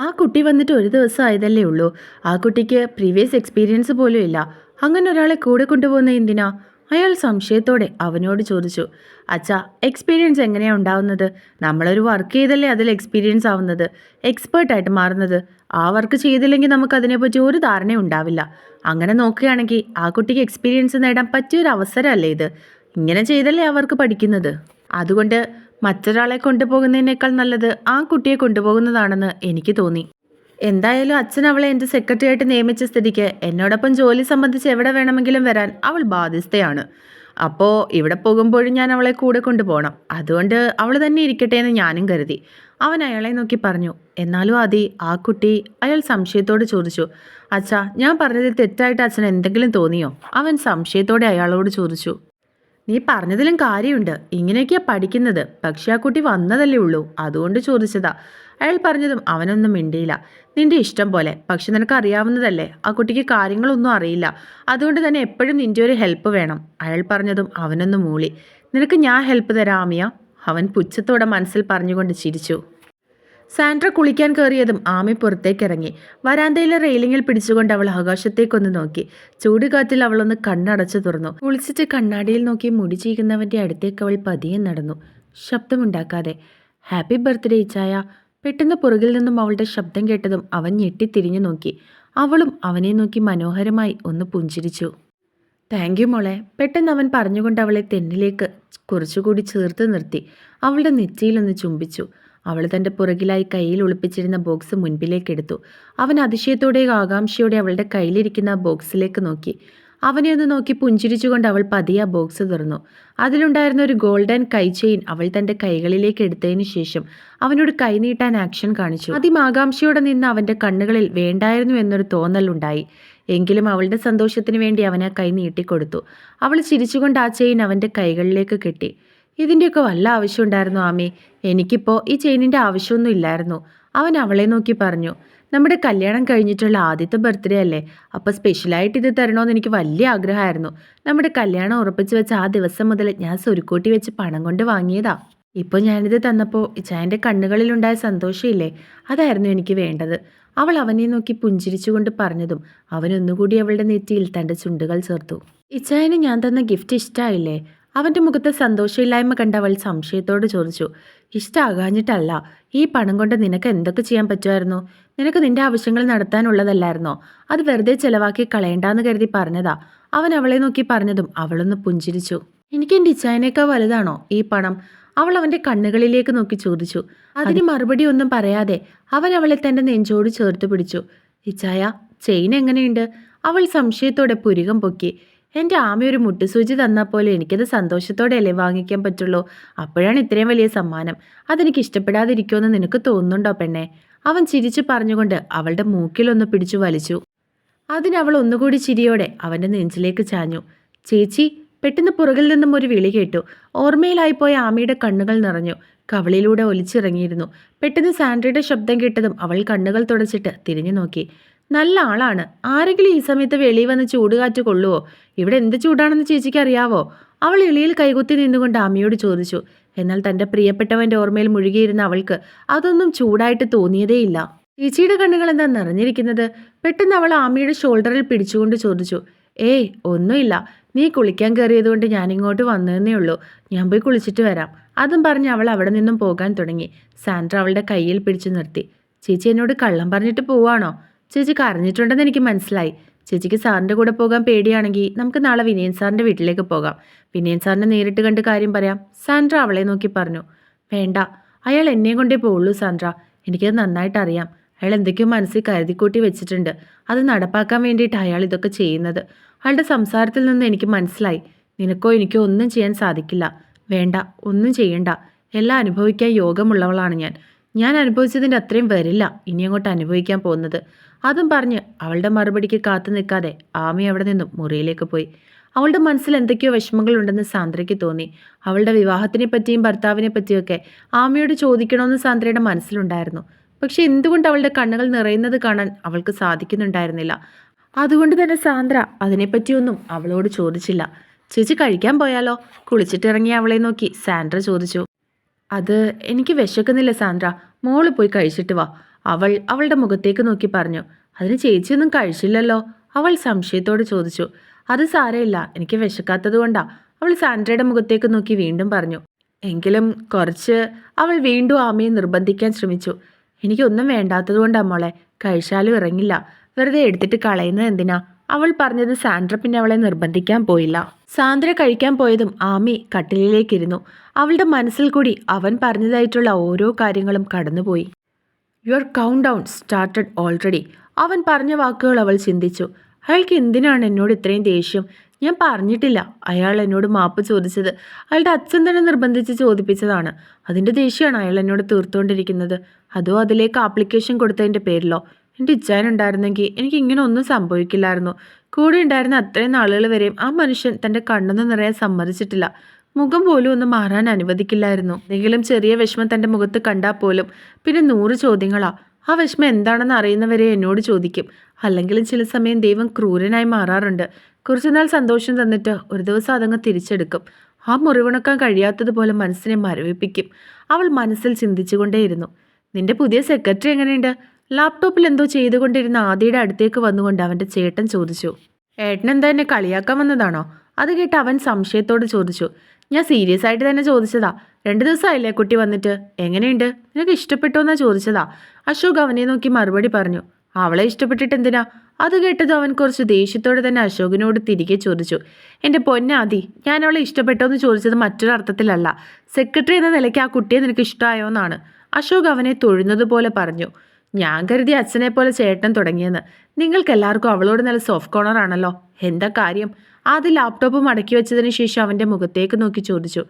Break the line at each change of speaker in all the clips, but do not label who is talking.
ആ കുട്ടി വന്നിട്ട് ഒരു ദിവസം ആയതല്ലേ ഉള്ളൂ. ആ കുട്ടിക്ക് പ്രീവിയസ് എക്സ്പീരിയൻസ് പോലും ഇല്ല. അങ്ങനെ ഒരാളെ കൂടെ കൊണ്ടുപോകുന്ന എന്തിനാ? അയാൾ സംശയത്തോടെ അവനോട് ചോദിച്ചു. അച്ഛാ എക്സ്പീരിയൻസ് എങ്ങനെയാണ് ഉണ്ടാവുന്നത്? നമ്മളൊരു വർക്ക് ചെയ്തല്ലേ അതിൽ എക്സ്പീരിയൻസ് ആവുന്നത്? എക്സ്പേർട്ടായിട്ട് മാറുന്നത്. ആ വർക്ക് ചെയ്തില്ലെങ്കിൽ നമുക്ക് അതിനെപ്പറ്റി ഒരു ധാരണ ഉണ്ടാവില്ല. അങ്ങനെ നോക്കുകയാണെങ്കിൽ ആ കുട്ടിക്ക് എക്സ്പീരിയൻസ് നേടാൻ പറ്റിയൊരു അവസരമല്ലേ ഇത്? ഇങ്ങനെ ചെയ്തല്ലേ അവർക്ക് പഠിക്കുന്നത്? അതുകൊണ്ട് മറ്റൊരാളെ കൊണ്ടുപോകുന്നതിനേക്കാൾ നല്ലത് ആ കുട്ടിയെ കൊണ്ടുപോകുന്നതാണെന്ന് എനിക്ക് തോന്നി. എന്തായാലും അച്ഛൻ അവളെ എന്റെ സെക്രട്ടറിയായിട്ട് നിയമിച്ച സ്ഥിതിക്ക് എന്നോടൊപ്പം ജോലി സംബന്ധിച്ച് എവിടെ വേണമെങ്കിലും വരാൻ അവൾ ബാധ്യസ്ഥയാണ്. അപ്പോൾ ഇവിടെ പോകുമ്പോഴും ഞാൻ അവളെ കൂടെ കൊണ്ടുപോകണം. അതുകൊണ്ട് അവൾ തന്നെ ഇരിക്കട്ടെ എന്ന് ഞാനും കരുതി. അവൻ അയാളെ നോക്കി പറഞ്ഞു എന്നാലും ആദി ആ കുട്ടി അയാൾ സംശയത്തോട് ചോദിച്ചു. അച്ഛാ ഞാൻ പറഞ്ഞതിൽ തെറ്റായിട്ട് അച്ഛൻ എന്തെങ്കിലും തോന്നിയോ? അവൻ സംശയത്തോടെ അയാളോട് ചോദിച്ചു നീ പറഞ്ഞതിലും കാര്യമുണ്ട്. ഇങ്ങനെയൊക്കെയാ പഠിക്കുന്നത്. പക്ഷെ ആ കുട്ടി വന്നതല്ലേ ഉള്ളൂ. അതുകൊണ്ട് ചോദിച്ചതാ. അയാൾ പറഞ്ഞതും അവനൊന്നും മിണ്ടിയില്ല. നിന്റെ ഇഷ്ടം പോലെ. പക്ഷെ നിനക്ക് അറിയാവുന്നതല്ലേ. ആ കുട്ടിക്ക് കാര്യങ്ങളൊന്നും അറിയില്ല. അതുകൊണ്ട് തന്നെ എപ്പോഴും നിന്റെ ഒരു ഹെൽപ്പ് വേണം. അയാൾ പറഞ്ഞതും അവനൊന്ന് മൂളി. നിനക്ക് ഞാൻ ഹെൽപ്പ് തരാം അവൻ പുച്ഛത്തോടെ മനസ്സിൽ പറഞ്ഞുകൊണ്ട് ചിരിച്ചു. സാൻഡ്ര കുളിക്കാൻ കയറിയതും ആമി പുറത്തേക്കിറങ്ങി. വരാന്തയിലെ റെയിലിങ്ങിൽ പിടിച്ചുകൊണ്ട് അവൾ ആകാശത്തേക്കൊന്ന് നോക്കി. ചൂടുകാറ്റിൽ അവളൊന്ന് കണ്ണടച്ചു തുറന്നു. കുളിച്ചിട്ട് കണ്ണാടിയിൽ നോക്കി മുടി ചീകുന്നവന്റെ അടുത്തേക്ക് അവൾ പതിയെ നടന്നു. ശബ്ദമുണ്ടാക്കാതെ. ഹാപ്പി ബർത്ത്ഡേ ഇച്ചായ പെട്ടെന്ന് പുറകിൽ നിന്നും അവളുടെ ശബ്ദം കേട്ടതും അവൻ ഞെട്ടിത്തിരിഞ്ഞു നോക്കി. അവളും അവനെ നോക്കി മനോഹരമായി ഒന്ന് പുഞ്ചിരിച്ചു. താങ്ക് യു മോളെ. പെട്ടെന്ന് അവൻ പറഞ്ഞുകൊണ്ട് അവളെ തെന്നിലേക്ക് കുറച്ചുകൂടി ചേർത്ത് നിർത്തി. അവളുടെ നെറ്റിയിലൊന്ന് ചുംബിച്ചു. അവൾ തന്റെ പുറകിലായി കയ്യിൽ ഒളിപ്പിച്ചിരുന്ന ബോക്സ് മുൻപിലേക്കെടുത്തു. അവൻ അതിശയത്തോടെ ആകാംക്ഷയോടെ അവളുടെ കയ്യിലിരിക്കുന്ന ബോക്സിലേക്ക് നോക്കി. അവനെ ഒന്ന് നോക്കി പുഞ്ചിരിച്ചുകൊണ്ട് അവൾ പതിയെ ബോക്സ് തുറന്നു. അതിലുണ്ടായിരുന്ന ഒരു ഗോൾഡൻ കൈ ചെയിൻ അവൾ തന്റെ കൈകളിലേക്ക് എടുത്തതിന് ശേഷം അവനോട് കൈനീട്ടാൻ ആക്ഷൻ കാണിച്ചു. അതിമാകാംക്ഷയോടെ നിന്ന് അവന്റെ കണ്ണുകളിൽ വേണ്ടായിരുന്നു എന്നൊരു തോന്നലുണ്ടായി എങ്കിലും അവളുടെ സന്തോഷത്തിന് വേണ്ടി അവൻ ആ കൈ നീട്ടിക്കൊടുത്തു. അവൾ ചിരിച്ചുകൊണ്ട് ആ ചെയിൻ അവന്റെ കൈകളിലേക്ക് കെട്ടി. ഇതിന്റെയൊക്കെ വല്ല ആവശ്യം ഉണ്ടായിരുന്നു ആമി? എനിക്കിപ്പോൾ ഈ ചെയിനിന്റെ ആവശ്യമൊന്നും ഇല്ലായിരുന്നു. അവൻ അവളെ നോക്കി പറഞ്ഞു നമ്മുടെ കല്യാണം കഴിഞ്ഞിട്ടുള്ള ആദ്യത്തെ ബർത്ത്ഡേ അല്ലേ? അപ്പോൾ സ്പെഷ്യലായിട്ട് ഇത് തരണമെന്ന് എനിക്ക് വലിയ ആഗ്രഹമായിരുന്നു. നമ്മുടെ കല്യാണം ഉറപ്പിച്ച് വെച്ച ആ ദിവസം മുതൽ ഞാൻ സ്വരുക്കൂട്ടി വെച്ച് പണം കൊണ്ട് വാങ്ങിയതാ. ഇപ്പോൾ ഞാനിത് തന്നപ്പോൾ ഇച്ചായന്റെ കണ്ണുകളിലുണ്ടായ സന്തോഷമില്ലേ? അതായിരുന്നു എനിക്ക് വേണ്ടത്. അവൾ അവനെ നോക്കി പുഞ്ചിരിച്ചുകൊണ്ട് പറഞ്ഞതും അവനൊന്നുകൂടി അവളുടെ നെറ്റിയിൽ തന്റെ ചുണ്ടുകൾ ചേർത്തു. ഇച്ചായന് ഞാൻ തന്ന ഗിഫ്റ്റ് ഇഷ്ടമായില്ലേ അവന്റെ മുഖത്തെ സന്തോഷമില്ലായ്മ കണ്ട് അവൾ സംശയത്തോട് ചോദിച്ചു ഇഷ്ടമാകാഞ്ഞിട്ടല്ല ഈ പണം കൊണ്ട് നിനക്ക് എന്തൊക്കെ ചെയ്യാൻ പറ്റുമായിരുന്നു? നിനക്ക് നിന്റെ ആവശ്യങ്ങൾ നടത്താനുള്ളതല്ലായിരുന്നോ? അത് വെറുതെ ചെലവാക്കി കളയണ്ടാന്ന് കരുതി പറഞ്ഞതാ. അവൻ അവളെ നോക്കി പറഞ്ഞതും അവളൊന്ന് പുഞ്ചിരിച്ചു. എനിക്ക് എന്റെ ഇച്ചായനേക്കാൾ വലുതാണോ ഈ പണം? അവൾ അവന്റെ കണ്ണുകളിലേക്ക് നോക്കി ചോദിച്ചു. അതിന് മറുപടി ഒന്നും പറയാതെ അവൻ അവളെ തന്റെ നെഞ്ചോട് ചേർത്ത് പിടിച്ചു. ഇച്ചായ ചെയിൻ എങ്ങനെയുണ്ട്? അവൾ സംശയത്തോടെ പുരികം പൊക്കി. എന്റെ ആമ ഒരു മുട്ടുസൂചി തന്നാൽ പോലെ എനിക്കത് സന്തോഷത്തോടെയല്ലേ വാങ്ങിക്കാൻ പറ്റുള്ളൂ? അപ്പോഴാണ് ഇത്രയും വലിയ സമ്മാനം. അതെനിക്ക് ഇഷ്ടപ്പെടാതിരിക്കുമെന്ന് നിനക്ക് തോന്നുന്നുണ്ടോ പെണ്ണെ? അവൻ ചിരിച്ചു പറഞ്ഞുകൊണ്ട് അവളുടെ മൂക്കിലൊന്ന് പിടിച്ചു വലിച്ചു. അതിനവൾ ഒന്നുകൂടി ചിരിയോടെ അവന്റെ നെഞ്ചിലേക്ക് ചാഞ്ഞു. ചേച്ചി പെട്ടെന്ന് പുറകിൽ നിന്നും ഒരു വിളി കേട്ടു. ഓർമ്മയിലായിപ്പോയ ആമയുടെ കണ്ണുകൾ നിറഞ്ഞു. കവളിലൂടെ ഒലിച്ചിറങ്ങിയിരുന്നു. പെട്ടെന്ന് സാൻഡ്രയുടെ ശബ്ദം കേട്ടതും അവൾ കണ്ണുകൾ തുടച്ചിട്ട് തിരിഞ്ഞു നോക്കി. നല്ല ആളാണ്. ആരെങ്കിലും ഈ സമയത്ത് വെളിയിൽ വന്ന് ചൂടുകാറ്റ് കൊള്ളുവോ? ഇവിടെ എന്ത് ചൂടാണെന്ന് ചേച്ചിക്ക് അറിയാവോ? അവൾ എളിയിൽ കൈകുത്തി നിന്നുകൊണ്ട് അമ്മയോട് ചോദിച്ചു. എന്നാൽ തന്റെ പ്രിയപ്പെട്ടവന്റെ ഓർമ്മയിൽ മുഴുകിയിരുന്ന അവൾക്ക് അതൊന്നും ചൂടായിട്ട് തോന്നിയതേയില്ല. ചേച്ചിയുടെ കണ്ണുകൾ എന്താ നിറഞ്ഞിരിക്കുന്നത്? പെട്ടെന്ന് അവൾ ആമ്മയുടെ ഷോൾഡറിൽ പിടിച്ചുകൊണ്ട് ചോദിച്ചു. ഏയ് ഒന്നുമില്ല. നീ കുളിക്കാൻ കയറിയതുകൊണ്ട് ഞാനിങ്ങോട്ട് വന്നതെന്നേ ഉള്ളൂ. ഞാൻ പോയി കുളിച്ചിട്ട് വരാം. അതും പറഞ്ഞ് അവൾ അവിടെ നിന്നും പോകാൻ തുടങ്ങി. സാൻഡ്ര അവളുടെ കയ്യിൽ പിടിച്ചു നിർത്തി. ചേച്ചി എന്നോട് കള്ളം പറഞ്ഞിട്ട് പോവാണോ? ചേച്ചി കരഞ്ഞിട്ടുണ്ടെന്ന് എനിക്ക് മനസ്സിലായി. ചേച്ചിക്ക് സാറിന്റെ കൂടെ പോകാൻ പേടിയാണെങ്കിൽ നമുക്ക് നാളെ വിനയൻ സാറിന്റെ വീട്ടിലേക്ക് പോകാം. വിനയൻ സാറിനെ നേരിട്ട് കണ്ട് കാര്യം പറയാം. സാൻഡ്ര അവളെ നോക്കി പറഞ്ഞു. വേണ്ട അയാൾ എന്നെയും കൊണ്ടേ പോവുള്ളൂ സാൻഡ്ര എനിക്കത് നന്നായിട്ട് അറിയാം. അയാൾ എന്തൊക്കെയോ മനസ്സിൽ കരുതിക്കൂട്ടി വെച്ചിട്ടുണ്ട്. അത് നടപ്പാക്കാൻ വേണ്ടിയിട്ട് അയാൾ ഇതൊക്കെ ചെയ്യുന്നത്. അയാളുടെ സംസാരത്തിൽ നിന്ന് എനിക്ക് മനസ്സിലായി. നിനക്കോ എനിക്കോ ഒന്നും ചെയ്യാൻ സാധിക്കില്ല. വേണ്ട ഒന്നും ചെയ്യണ്ട. എല്ലാം അനുഭവിക്കാൻ യോഗമുള്ളവളാണ് ഞാൻ. ഞാൻ അനുഭവിച്ചതിന്റെ അത്രയും വരില്ല. ഇനി അങ്ങോട്ട് അനുഭവിക്കാൻ പോകുന്നത്. അതും പറഞ്ഞ് അവളുടെ മറുപടിക്ക് കാത്തു നിൽക്കാതെ ആമി അവിടെ നിന്നും മുറിയിലേക്ക് പോയി. അവളുടെ മനസ്സിൽ എന്തൊക്കെയോ വിഷമങ്ങളുണ്ടെന്ന് സാന്ദ്രയ്ക്ക് തോന്നി. അവളുടെ വിവാഹത്തിനെ പറ്റിയും ഭർത്താവിനെ പറ്റിയൊക്കെ ആമയോട് ചോദിക്കണമെന്ന് സാന്ദ്രയുടെ മനസ്സിലുണ്ടായിരുന്നു. പക്ഷെ എന്തുകൊണ്ട് അവളുടെ കണ്ണുകൾ നിറയുന്നത് കാണാൻ അവൾക്ക് സാധിക്കുന്നുണ്ടായിരുന്നില്ല. അതുകൊണ്ട് തന്നെ സാന്ദ്ര അതിനെപ്പറ്റിയൊന്നും അവളോട് ചോദിച്ചില്ല. ചേച്ചി കഴിക്കാൻ പോയാലോ? കുളിച്ചിട്ടിറങ്ങിയ അവളെ നോക്കി സാൻഡ്ര ചോദിച്ചു. അത് എനിക്ക് വിശക്കുന്നില്ല സാന്ദ്ര. മോൾ പോയി കഴിച്ചിട്ട് വാ. അവൾ അവളുടെ മുഖത്തേക്ക് നോക്കി പറഞ്ഞു. അതിന് ചേച്ചിയൊന്നും കഴിച്ചില്ലല്ലോ. അവൾ സംശയത്തോട് ചോദിച്ചു. അത് സാരമില്ല. എനിക്ക് വിശക്കാത്തത് കൊണ്ടാ. അവൾ സാൻഡ്രയുടെ മുഖത്തേക്ക് നോക്കി വീണ്ടും പറഞ്ഞു. എങ്കിലും കുറച്ച് അവൾ വീണ്ടും ആമയെ നിർബന്ധിക്കാൻ ശ്രമിച്ചു. എനിക്കൊന്നും വേണ്ടാത്തത് കൊണ്ടാ മോളെ. കഴിച്ചാലും ഇറങ്ങില്ല. വെറുതെ എടുത്തിട്ട് കളയുന്നത് എന്തിനാ? അവൾ പറഞ്ഞത് സാൻഡ്ര പിന്നെ അവളെ നിർബന്ധിക്കാൻ പോയില്ല. സാന്ദ്ര കഴിക്കാൻ പോയതും ആമി കട്ടിലിലേക്കിരുന്നു. അവളുടെ മനസ്സിൽ കൂടി അവൻ പറഞ്ഞതായിട്ടുള്ള ഓരോ കാര്യങ്ങളും കടന്നുപോയി. Your count down started already അവൻ പറഞ്ഞ വാക്കുകൾ അവൾ ചിന്തിച്ചു. അയാൾക്ക് എന്തിനാണ് എന്നോട് ഇത്രയും ദേഷ്യം? ഞാൻ പറഞ്ഞിട്ടില്ല. അയാൾ എന്നോട് മാപ്പ് ചോദിച്ചത് അയാളുടെ അച്ഛൻ തന്നെ നിർബന്ധിച്ച് ചോദിപ്പിച്ചതാണ്. അതിന്റെ ദേഷ്യമാണ് അയാൾ എന്നോട് തീർത്തുകൊണ്ടിരിക്കുന്നത്. അതോ അതിലേക്ക് ആപ്ലിക്കേഷൻ കൊടുത്തതിന്റെ പേരിലോ? എന്റെ ഇച്ഛാനുണ്ടായിരുന്നെങ്കിൽ എനിക്ക് ഇങ്ങനെ ഒന്നും സംഭവിക്കില്ലായിരുന്നു. കൂടെ ഉണ്ടായിരുന്ന അത്രയും നാളുകൾ വരെയും ആ മനുഷ്യൻ തന്റെ കണ്ണെന്ന് നിറയാൻ സമ്മതിച്ചിട്ടില്ല. മുഖം പോലും ഒന്ന് മാറാൻ അനുവദിക്കില്ലായിരുന്നു. എന്തെങ്കിലും ചെറിയ വിഷമം തന്റെ മുഖത്ത് കണ്ടാൽ പോലും പിന്നെ നൂറ് ചോദ്യങ്ങളാ. ആ വിഷമം എന്താണെന്ന് അറിയുന്നവരെ എന്നോട് ചോദിക്കും. അല്ലെങ്കിലും ചില സമയം ദൈവം ക്രൂരനായി മാറാറുണ്ട്. കുറച്ചുനാൾ സന്തോഷം തന്നിട്ട് ഒരു ദിവസം അതങ്ങ് തിരിച്ചെടുക്കും. ആ മുറിവുണക്കാൻ കഴിയാത്തതുപോലെ മനസ്സിനെ മരവിപ്പിക്കും. അവൾ മനസ്സിൽ ചിന്തിച്ചുകൊണ്ടേയിരുന്നു. നിന്റെ പുതിയ സെക്രട്ടറി എങ്ങനെയുണ്ട്? ലാപ്ടോപ്പിൽ എന്തോ ചെയ്തുകൊണ്ടിരുന്ന ആദിയുടെ അടുത്തേക്ക് വന്നുകൊണ്ട് അവന്റെ ചേട്ടൻ ചോദിച്ചു ഏട്ടൻ എന്താ എന്നെ കളിയാക്കാൻ വന്നതാണോ? അത് കേട്ട് അവൻ സംശയത്തോട് ചോദിച്ചു ഞാൻ സീരിയസ് ആയിട്ട് തന്നെ ചോദിച്ചതാ. രണ്ട് ദിവസമായില്ലേ കുട്ടി വന്നിട്ട്? എങ്ങനെയുണ്ട്? നിനക്ക് ഇഷ്ടപ്പെട്ടോ എന്നാ ചോദിച്ചതാ. അശോക് അവനെ നോക്കി മറുപടി പറഞ്ഞു അവളെ ഇഷ്ടപ്പെട്ടിട്ട് എന്തിനാ? അത് കേട്ടത് അവൻ കുറച്ച് ദേഷ്യത്തോടെ തന്നെ അശോകിനോട് തിരികെ ചോദിച്ചു എന്റെ പൊന്നാദി ഞാൻ അവളെ ഇഷ്ടപ്പെട്ടോ എന്ന് ചോദിച്ചത് മറ്റൊരർത്ഥത്തിലല്ല സെക്രട്ടറി എന്ന നിലയ്ക്ക് ആ കുട്ടിയെ നിനക്ക് ഇഷ്ടമായോ എന്നാണ്. അശോക് അവനെ തൊഴുന്നത് പോലെ പറഞ്ഞു ഞാൻ കരുതി അച്ഛനെ പോലെ ചേട്ടൻ തുടങ്ങിയെന്ന്. നിങ്ങൾക്കെല്ലാവർക്കും അവളോട് നല്ല സോഫ്റ്റ് കോർണർ ആണല്ലോ. എന്താ കാര്യം? ആദ്യം ലാപ്ടോപ്പ് മടക്കി വെച്ചതിന് ശേഷം അവന്റെ മുഖത്തേക്ക് നോക്കി ചോദിച്ചു.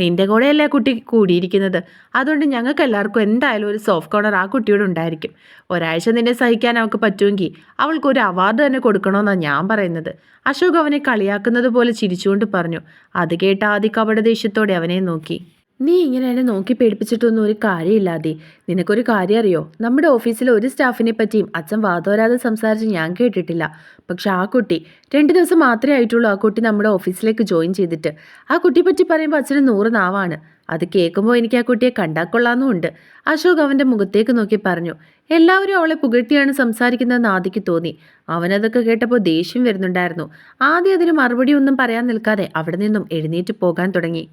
നിന്റെ കൂടെയല്ലേ കുട്ടി കൂടിയിരിക്കുന്നത്? അതുകൊണ്ട് ഞങ്ങൾക്ക് എല്ലാവർക്കും എന്തായാലും ഒരു സോഫ്റ്റ് കോർണർ ആ കുട്ടിയോട് ഉണ്ടായിരിക്കും. ഒരാഴ്ച നിന്നെ സഹിക്കാൻ അവൾക്ക് പറ്റുമെങ്കിൽ അവൾക്ക് ഒരു അവാർഡ് തന്നെ കൊടുക്കണമെന്നാണ് ഞാൻ പറയുന്നത്. അശോക് അവനെ കളിയാക്കുന്നത് പോലെ ചിരിച്ചുകൊണ്ട് പറഞ്ഞു. അത് കേട്ട ആദ്യ കപട ദേഷ്യത്തോടെ അവനെ നോക്കി. നീ ഇങ്ങനെ എന്നെ നോക്കി പേടിപ്പിച്ചിട്ടൊന്നും ഒരു കാര്യമില്ലാതെ. നിനക്കൊരു കാര്യം അറിയോ? നമ്മുടെ ഓഫീസിലെ ഒരു സ്റ്റാഫിനെ പറ്റിയും അച്ഛൻ വാതോരാതെ സംസാരിച്ച് ഞാൻ കേട്ടിട്ടില്ല. പക്ഷെ ആ കുട്ടി രണ്ട് ദിവസം മാത്രമേ ആയിട്ടുള്ളൂ ആ കുട്ടി നമ്മുടെ ഓഫീസിലേക്ക് ജോയിൻ ചെയ്തിട്ട്. ആ കുട്ടിയെ പറ്റി പറയുമ്പോൾ അച്ഛന് നൂറ് നാവാണ്. അത് കേൾക്കുമ്പോൾ എനിക്ക് ആ കുട്ടിയെ കണ്ടാക്കൊള്ളാന്നുമുണ്ട് അശോക് അവന്റെ മുഖത്തേക്ക് നോക്കി പറഞ്ഞു എല്ലാവരും അവളെ പുകഴ്ത്തിയാണ് സംസാരിക്കുന്നതെന്ന് ആദിക്ക് തോന്നി. അവനതൊക്കെ കേട്ടപ്പോൾ ദേഷ്യം വരുന്നുണ്ടായിരുന്നു. ആദ്യം അതിന് മറുപടി ഒന്നും പറയാൻ നിൽക്കാതെ അവിടെ നിന്നും എഴുന്നേറ്റ് പോകാൻ തുടങ്ങി.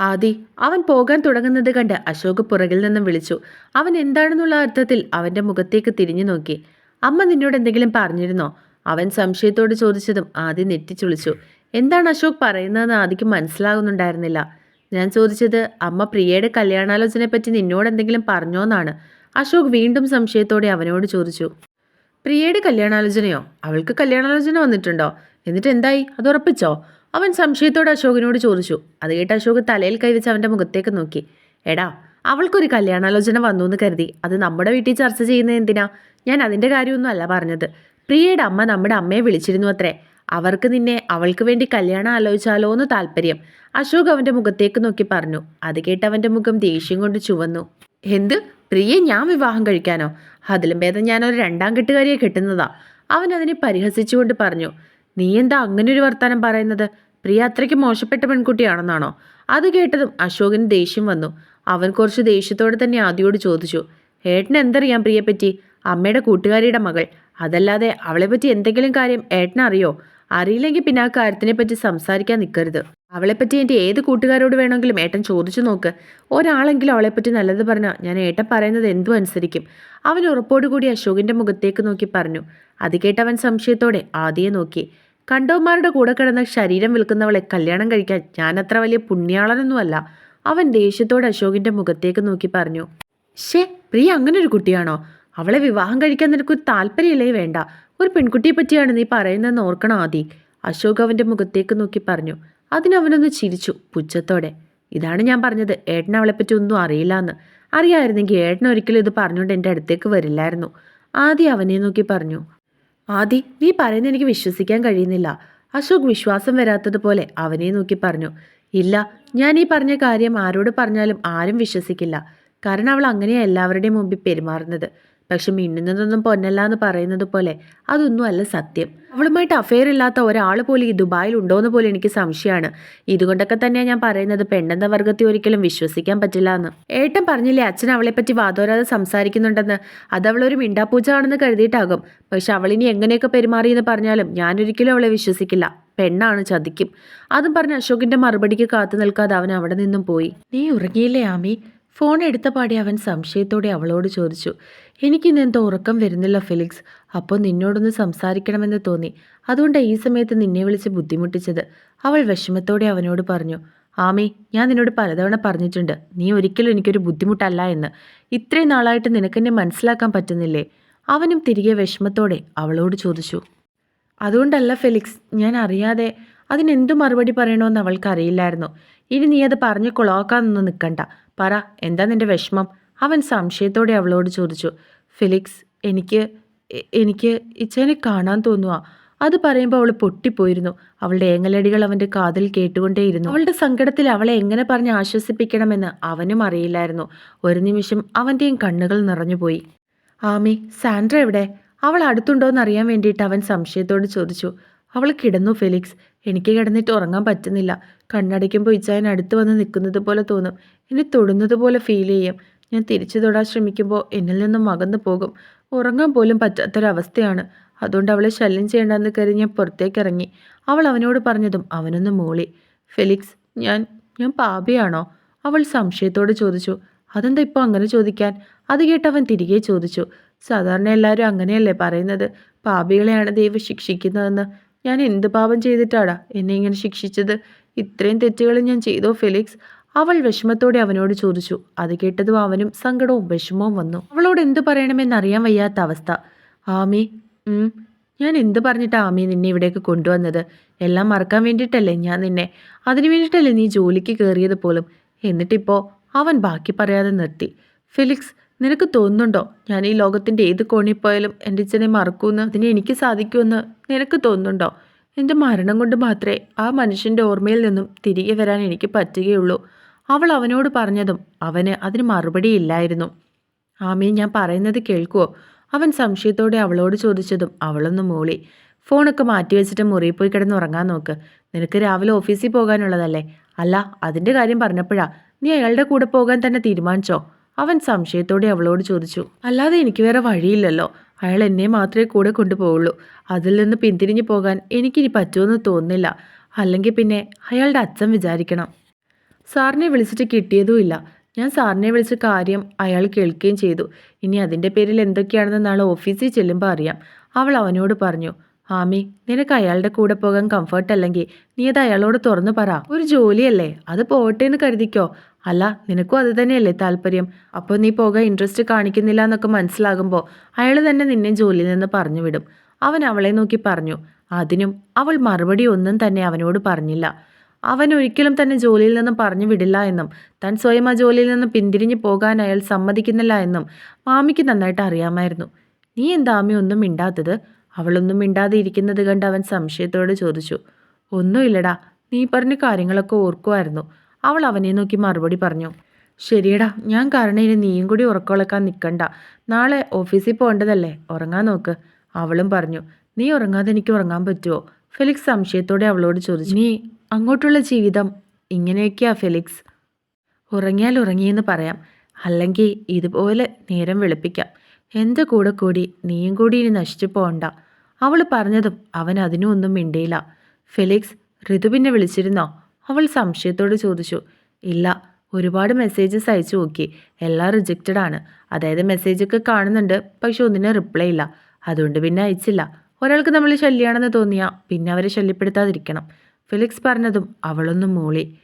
ആദി അവൻ പോകാൻ തുടങ്ങുന്നത് കണ്ട് അശോക് പുറകിൽ നിന്നും വിളിച്ചു. അവൻ എന്താണെന്നുള്ള അർത്ഥത്തിൽ അവന്റെ മുഖത്തേക്ക് തിരിഞ്ഞു നോക്കി. അമ്മ നിന്നോട് എന്തെങ്കിലും പറഞ്ഞിരുന്നോ? അവൻ സംശയത്തോട് ചോദിച്ചതും ആദി നെറ്റിച്ചുളിച്ചു. എന്താണ് അശോക് പറയുന്നതെന്ന് ആദിക്ക് മനസ്സിലാകുന്നുണ്ടായിരുന്നില്ല. ഞാൻ ചോദിച്ചത് അമ്മ പ്രിയയുടെ കല്യാണാലോചനയെ പറ്റി നിന്നോട് എന്തെങ്കിലും പറഞ്ഞോന്നാണ്. അശോക് വീണ്ടും സംശയത്തോടെ അവനോട് ചോദിച്ചു. പ്രിയയുടെ കല്യാണാലോചനയോ? അവൾക്ക് കല്യാണാലോചന വന്നിട്ടുണ്ടോ? എന്നിട്ട് എന്തായി? അത് ഉറപ്പിച്ചോ? അവൻ സംശയത്തോടെ അശോകനോട് ചോദിച്ചു. അത് കേട്ട് അശോക് തലയിൽ കൈവച്ച് അവന്റെ മുഖത്തേക്ക് നോക്കി. എടാ അവൾക്കൊരു കല്യാണാലോചന വന്നു എന്ന് കരുതി. അത് നമ്മുടെ വീട്ടിൽ ചർച്ച ചെയ്യുന്നത് എന്തിനാ? ഞാൻ അതിന്റെ കാര്യമൊന്നും അല്ല പറഞ്ഞത്. പ്രിയയുടെ അമ്മ നമ്മുടെ അമ്മയെ വിളിച്ചിരുന്നു അത്രേ. അവർക്ക് നിന്നെ അവൾക്ക് വേണ്ടി കല്യാണം ആലോചിച്ചാലോ എന്ന് താല്പര്യം. അശോക് അവന്റെ മുഖത്തേക്ക് നോക്കി പറഞ്ഞു. അത് കേട്ട് അവന്റെ മുഖം ദേഷ്യം കൊണ്ട് ചുവന്നു. എന്ത്? പ്രിയെ ഞാൻ വിവാഹം കഴിക്കാനോ? അതിലും ഭേദം ഞാനൊരു രണ്ടാം കെട്ടുകാരിയെ കെട്ടുന്നതാ. അവൻ അതിനെ പരിഹസിച്ചുകൊണ്ട് പറഞ്ഞു. നീ എന്താ അങ്ങനെ ഒരു വർത്തമാനം പറയുന്നത്? പ്രിയ അത്രയ്ക്ക് മോശപ്പെട്ട പെൺകുട്ടിയാണെന്നാണോ? അത് കേട്ടതും അശോകിന് ദേഷ്യം വന്നു. അവൻ കുറച്ച് ദേഷ്യത്തോടെ തന്നെ ആദ്യോട് ചോദിച്ചു ഏട്ടൻ എന്തറിയാം പ്രിയപ്പറ്റി? അമ്മയുടെ കൂട്ടുകാരിയുടെ മകൾ. അതല്ലാതെ അവളെപ്പറ്റി എന്തെങ്കിലും കാര്യം ഏട്ടനറിയോ? അറിയില്ലെങ്കിൽ പിന്നെ ആ കാര്യത്തിനെ പറ്റി സംസാരിക്കാൻ നിൽക്കരുത് അവളെപ്പറ്റി എന്റെ ഏത് കൂട്ടുകാരോട് വേണമെങ്കിലും ഏട്ടൻ ചോദിച്ചു നോക്ക്. ഒരാളെങ്കിലും അവളെപ്പറ്റി നല്ലത് പറഞ്ഞാൽ ഞാൻ ഏട്ടൻ പറയുന്നത് എന്തും അനുസരിക്കും. അവൻ ഉറപ്പോടുകൂടി അശോകിന്റെ മുഖത്തേക്ക് നോക്കി പറഞ്ഞു. അത് കേട്ടവൻ സംശയത്തോടെ ആദിയെ നോക്കി. കണ്ടവന്മാരുടെ കൂടെ കിടന്ന ശരീരം വിൽക്കുന്നവളെ കല്യാണം കഴിക്കാൻ ഞാൻ അത്ര വലിയ പുണ്യാളനൊന്നുമല്ല. അവൻ ദേഷ്യത്തോടെ അശോകിന്റെ മുഖത്തേക്ക് നോക്കി പറഞ്ഞു ഷേ പ്രിയ അങ്ങനെ ഒരു കുട്ടിയാണോ? അവളെ വിവാഹം കഴിക്കാൻ നിനക്കൊരു താല്പര്യമില്ലേ വേണ്ട. ഒരു പെൺകുട്ടിയെ പറ്റിയാണ് നീ പറയുന്നതെന്ന് ഓർക്കണം ആദി. അശോക് അവന്റെ മുഖത്തേക്ക് നോക്കി പറഞ്ഞു അതിനവനൊന്ന് ചിരിച്ചു പുച്ഛത്തോടെ. ഇതാണ് ഞാൻ പറഞ്ഞത് ഏട്ടൻ അവളെപ്പറ്റി ഒന്നും അറിയില്ല എന്ന് അറിയായിരുന്നെങ്കിൽ ഏട്ടൻ ഒരിക്കലും ഇത് പറഞ്ഞുകൊണ്ട് എന്റെ അടുത്തേക്ക് വരില്ലായിരുന്നു. ആദ്യം അവനെ നോക്കി പറഞ്ഞു ആദി നീ പറയുന്ന എനിക്ക് വിശ്വസിക്കാൻ കഴിയുന്നില്ല. അശോക് വിശ്വാസം വരാത്തതുപോലെ അവനെ നോക്കി പറഞ്ഞു. ഇല്ല ഞാൻ ഈ പറഞ്ഞ കാര്യം ആരോട് പറഞ്ഞാലും ആരും വിശ്വസിക്കില്ല. കാരണം അവൾ അങ്ങനെയാ എല്ലാവരുടെയും മുമ്പിൽ പെരുമാറുന്നത്. പക്ഷെ മിന്നുന്നതൊന്നും പൊന്നല്ല എന്ന് പറയുന്നത് പോലെ അതൊന്നും അല്ല സത്യം. അവളുമായിട്ട് അഫെയർ ഇല്ലാത്ത ഒരാൾ പോലും ഈ ദുബായിൽ ഉണ്ടോയെന്ന് പോലും എനിക്ക് സംശയമാണ്. ഇതുകൊണ്ടൊക്കെ തന്നെയാണ് ഞാൻ പറയുന്നത്. പെണ്ണെന്ന വർഗത്തെ ഒരിക്കലും വിശ്വസിക്കാൻ പറ്റില്ല എന്ന് ഏട്ടൻ പറഞ്ഞില്ലേ അച്ഛൻ അവളെപ്പറ്റി വാതോരാതെ സംസാരിക്കുന്നുണ്ടെന്ന്. അത് അവളൊരു മിണ്ടാപ്പൂച്ച ആണെന്ന് കരുതിയിട്ടാകും. പക്ഷെ അവളിനി എങ്ങനെയൊക്കെ പെരുമാറിയെന്ന് പറഞ്ഞാലും ഞാനൊരിക്കലും അവളെ വിശ്വസിക്കില്ല. പെണ്ണാണ് ചതിക്കും. അതും പറഞ്ഞ് അശോകിന്റെ മറുപടിക്ക് കാത്തു നിൽക്കാതെ അവൻ അവിടെ നിന്നും പോയി. നീ ഉറങ്ങിയില്ലേ ആമി? ഫോൺ എടുത്ത പാടി അവൻ സംശയത്തോടെ അവളോട് ചോദിച്ചു. എനിക്കിന്ന് എന്തോ ഉറക്കം വരുന്നില്ല ഫിലിക്സ്. അപ്പോൾ നിന്നോടൊന്ന് സംസാരിക്കണമെന്ന് തോന്നി. അതുകൊണ്ടാണ് ഈ സമയത്ത് നിന്നെ വിളിച്ച് ബുദ്ധിമുട്ടിച്ചത്. അവൾ വിഷമത്തോടെ അവനോട് പറഞ്ഞു ആമി ഞാൻ നിന്നോട് പലതവണ പറഞ്ഞിട്ടുണ്ട്. നീ ഒരിക്കലും എനിക്കൊരു ബുദ്ധിമുട്ടല്ല എന്ന്. ഇത്രയും നാളായിട്ട് നിനക്കെന്നെ മനസ്സിലാക്കാൻ പറ്റുന്നില്ലേ? അവനും തിരികെ വിഷമത്തോടെ അവളോട് ചോദിച്ചു അതുകൊണ്ടല്ല ഫെലിക്സ് ഞാൻ അറിയാതെ അതിനെന്തു മറുപടി പറയണമെന്ന് അവൾക്കറിയില്ലായിരുന്നു. ഇനി നീ അത് പറഞ്ഞു കൊളാക്കാനൊന്നും നിൽക്കണ്ട പറ എന്താ നിന്റെ വിഷമം? അവൻ സംശയത്തോടെ അവളോട് ചോദിച്ചു ഫിലിക്സ് എനിക്ക് എനിക്ക് ഇച്ചേനെ കാണാൻ തോന്നുക അത് പറയുമ്പോൾ അവൾ പൊട്ടിപ്പോയിരുന്നു. അവളുടെ ഏങ്ങലടികൾ അവന്റെ കാതിൽ കേട്ടുകൊണ്ടേയിരുന്നു. അവളുടെ സങ്കടത്തിൽ അവളെ എങ്ങനെ പറഞ്ഞ് ആശ്വസിപ്പിക്കണമെന്ന് അവനും അറിയില്ലായിരുന്നു. ഒരു നിമിഷം അവന്റെയും കണ്ണുകൾ നിറഞ്ഞുപോയി. ആമി സാൻഡ്ര എവിടെ? അവൾ അടുത്തുണ്ടോയെന്ന് അറിയാൻ വേണ്ടിയിട്ട് അവൻ സംശയത്തോട് ചോദിച്ചു. അവൾ കിടന്നു ഫെലിക്സ്. എനിക്ക് കിടന്നിട്ട് ഉറങ്ങാൻ പറ്റുന്നില്ല. കണ്ണടയ്ക്കുമ്പോൾ ഇച്ചായൻ അടുത്ത് വന്ന് നിൽക്കുന്നത് പോലെ തോന്നും. എന്നെ തൊടുന്നത് പോലെ ഫീൽ ചെയ്യും. ഞാൻ തിരിച്ചു തൊടാൻ ശ്രമിക്കുമ്പോൾ എന്നിൽ നിന്നും അകന്നു പോകും. ഉറങ്ങാൻ പോലും പറ്റാത്തൊരവസ്ഥയാണ്. അതുകൊണ്ട് അവളെ ശല്യം ചെയ്യേണ്ടെന്ന് കരുതി ഞാൻ പുറത്തേക്ക് ഇറങ്ങി. അവൾ അവനോട് പറഞ്ഞതും അവനൊന്ന് മൂളി. ഫെലിക്സ് ഞാൻ ഞാൻ പാപിയാണോ? അവൾ സംശയത്തോട് ചോദിച്ചു. അതെന്താ ഇപ്പോൾ അങ്ങനെ ചോദിക്കാൻ? അത് കേട്ട് അവൻ തിരികെ ചോദിച്ചു. സാധാരണ എല്ലാവരും അങ്ങനെയല്ലേ പറയുന്നത്? പാപികളെയാണ് ദൈവം ശിക്ഷിക്കുന്നതെന്ന്. ഞാൻ എന്ത് പാപം ചെയ്തിട്ടാടാ എന്നെ ഇങ്ങനെ ശിക്ഷിച്ചത്? ഇത്രയും തെറ്റുകൾ ഞാൻ ചെയ്തോ ഫെലിക്സ്? അവൾ വിഷമത്തോടെ അവനോട് ചോദിച്ചു. അത് കേട്ടതും അവനും സങ്കടവും വിഷമവും വന്നു. അവളോട് എന്ത് പറയണമെന്നറിയാൻ വയ്യാത്ത അവസ്ഥ. ആമി ഞാൻ എന്ത് പറഞ്ഞിട്ടാ ആമി നിന്നെ ഇവിടേക്ക് കൊണ്ടുവന്നത്? എല്ലാം മറക്കാൻ വേണ്ടിയിട്ടല്ലേ ഞാൻ നിന്നെ? അതിനു വേണ്ടിയിട്ടല്ലേ നീ ജോലിക്ക് കയറിയത് പോലും? എന്നിട്ടിപ്പോൾ അവൻ ബാക്കി പറയാതെ നിർത്തി. ഫിലിക്സ് നിനക്ക് തോന്നുന്നുണ്ടോ? ഞാൻ ഈ ലോകത്തിന്റെ ഏത് കോണിൽ പോയാലും എന്റെ അച്ഛനെ മറക്കൂന്ന്? അതിനെ എനിക്ക് സാധിക്കുമെന്ന് നിനക്ക് തോന്നുന്നുണ്ടോ? എന്റെ മരണം കൊണ്ട് മാത്രമേ ആ മനുഷ്യന്റെ ഓർമ്മയിൽ നിന്നും തിരികെ വരാൻ എനിക്ക് പറ്റുകയുള്ളൂ. അവൾ അവനോട് പറഞ്ഞതും അവന് അതിന് മറുപടിയില്ലായിരുന്നു ആമി ഞാൻ പറയുന്നത് കേൾക്കുവോ? അവൻ സംശയത്തോടെ അവളോട് ചോദിച്ചതും അവളൊന്ന് മൂളി. ഫോണൊക്കെ മാറ്റി വെച്ചിട്ട് മുറിയിൽ പോയി കിടന്ന് ഉറങ്ങാൻ നോക്ക്. നിനക്ക് രാവിലെ ഓഫീസിൽ പോകാനുള്ളതല്ലേ? അല്ല അതിന്റെ കാര്യം പറഞ്ഞപ്പോഴാ നീ അയാളുടെ കൂടെ പോകാൻ തന്നെ തീരുമാനിച്ചോ? അവൻ സംശയത്തോടെ അവളോട് ചോദിച്ചു. അല്ലാതെ എനിക്ക് വേറെ വഴിയില്ലല്ലോ. അയാൾ എന്നെ മാത്രമേ കൂടെ കൊണ്ടുപോകുള്ളൂ അതിൽ നിന്ന് പിന്തിരിഞ്ഞു പോകാൻ എനിക്കിനി പറ്റുമെന്ന് തോന്നുന്നില്ല. അല്ലെങ്കിൽ പിന്നെ അയാളുടെ അച്ഛൻ വിചാരിക്കണം. സാറിനെ വിളിച്ചിട്ട് കിട്ടിയതുമില്ല. ഞാൻ സാറിനെ വിളിച്ച കാര്യം അയാൾ കേൾക്കുകയും ചെയ്തു. ഇനി അതിന്റെ പേരിൽ എന്തൊക്കെയാണെന്ന് നാളെ ഓഫീസിൽ ചെല്ലുമ്പോൾ അറിയാം. അവൾ അവനോട് പറഞ്ഞു ആമി നിനക്ക് അയാളുടെ കൂടെ പോകാൻ കംഫർട്ട് അല്ലെങ്കിൽ നീ അത് അയാളോട് തുറന്നു പറ. ഒരു ജോലിയല്ലേ? അത് പോകട്ടെ എന്ന് കരുതിക്കോ. അല്ല നിനക്കും അത് തന്നെയല്ലേ താല്പര്യം? അപ്പോൾ നീ പോകാൻ ഇൻട്രസ്റ്റ് കാണിക്കുന്നില്ല എന്നൊക്കെ മനസ്സിലാകുമ്പോൾ അയാൾ തന്നെ നിന്നെ ജോലിയിൽ നിന്ന് പറഞ്ഞു വിടും. അവൻ അവളെ നോക്കി പറഞ്ഞു. അതിനും അവൾ മറുപടി ഒന്നും തന്നെ അവനോട് പറഞ്ഞില്ല. അവൻ ഒരിക്കലും തന്നെ ജോലിയിൽ നിന്നും പറഞ്ഞു വിടില്ല എന്നും താൻ സ്വയം ആ ജോലിയിൽ നിന്ന് പിന്തിരിഞ്ഞു പോകാൻ അയാൾ സമ്മതിക്കുന്നില്ല എന്നും മാമിക്ക് നന്നായിട്ട് അറിയാമായിരുന്നു. നീ എന്താ അമ്മ ഒന്നും മിണ്ടാത്തത്? അവളൊന്നും മിണ്ടാതെ ഇരിക്കുന്നത് കണ്ട് അവൻ സംശയത്തോടെ ചോദിച്ചു. ഒന്നുമില്ലടാ നീ പറഞ്ഞ കാര്യങ്ങളൊക്കെ ഓർക്കുമായിരുന്നു അവൾ അവനെ നോക്കി മറുപടി പറഞ്ഞു. ശരിയടാ ഞാൻ കാരണം ഇനി നീയും കൂടി ഉറക്കമുളക്കാൻ നിൽക്കണ്ട നാളെ ഓഫീസിൽ പോകേണ്ടതല്ലേ? ഉറങ്ങാൻ നോക്ക്. അവളും പറഞ്ഞു. നീ ഉറങ്ങാതെ എനിക്ക് ഉറങ്ങാൻ പറ്റുമോ ഫെലിക്സ് സംശയത്തോടെ അവളോട് ചോദിച്ചു. നീ അങ്ങോട്ടുള്ള ജീവിതം ഇങ്ങനെയൊക്കെയാ ഫെലിക്സ്. ഉറങ്ങിയാൽ ഉറങ്ങിയെന്ന് പറയാം. അല്ലെങ്കിൽ ഇതുപോലെ നേരം വെളുപ്പിക്കാം. എന്റെ കൂടെ കൂടി നീയും കൂടി ഇനി നശിച്ചു പോകണ്ട അവൾ പറഞ്ഞതും അവൻ അതിനും ഒന്നും മിണ്ടിയില്ല. ഫെലിക്സ് ഋതുവിനെ വിളിച്ചിരുന്നോ? അവൾ സംശയത്തോട് ചോദിച്ചു. ഇല്ല ഒരുപാട് മെസ്സേജസ് അയച്ചു നോക്കി. എല്ലാം റിജക്റ്റഡ് ആണ്. അതായത് മെസ്സേജൊക്കെ കാണുന്നുണ്ട് പക്ഷെ ഒന്നിനെ റിപ്ലൈ ഇല്ല. അതുകൊണ്ട് പിന്നെ അയച്ചില്ല. ഒരാൾക്ക് നമ്മൾ ശല്യമാണെന്ന് തോന്നിയാൽ പിന്നെ അവരെ ശല്യപ്പെടുത്താതിരിക്കണം. ഫെലിക്സ് പറഞ്ഞതും അവളൊന്നും മൂളി.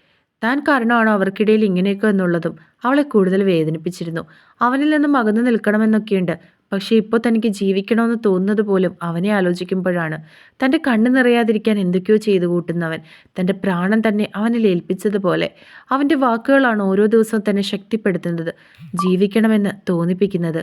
താൻ കാരണമാണോ അവർക്കിടയിൽ ഇങ്ങനെയൊക്കെ എന്നുള്ളതും അവളെ കൂടുതൽ വേദനിപ്പിച്ചിരുന്നു. അവനിൽ നിന്നും അകന്നു നിൽക്കണമെന്നൊക്കെയുണ്ട്. പക്ഷേ ഇപ്പോൾ തനിക്ക് ജീവിക്കണമെന്ന് തോന്നുന്നത് പോലും അവനെ ആലോചിക്കുമ്പോഴാണ്. തന്റെ കണ്ണ് നിറയാതിരിക്കാൻ എന്തൊക്കെയോ ചെയ്തു കൂട്ടുന്നവൻ. തന്റെ പ്രാണൻ തന്നെ അവനെ ഏൽപ്പിച്ചതുപോലെ. അവന്റെ വാക്കുകളാണ് ഓരോ ദിവസവും തന്നെ ശക്തിപ്പെടുത്തുന്നത്. ജീവിക്കണമെന്ന് തോന്നിപ്പിക്കുന്നത്.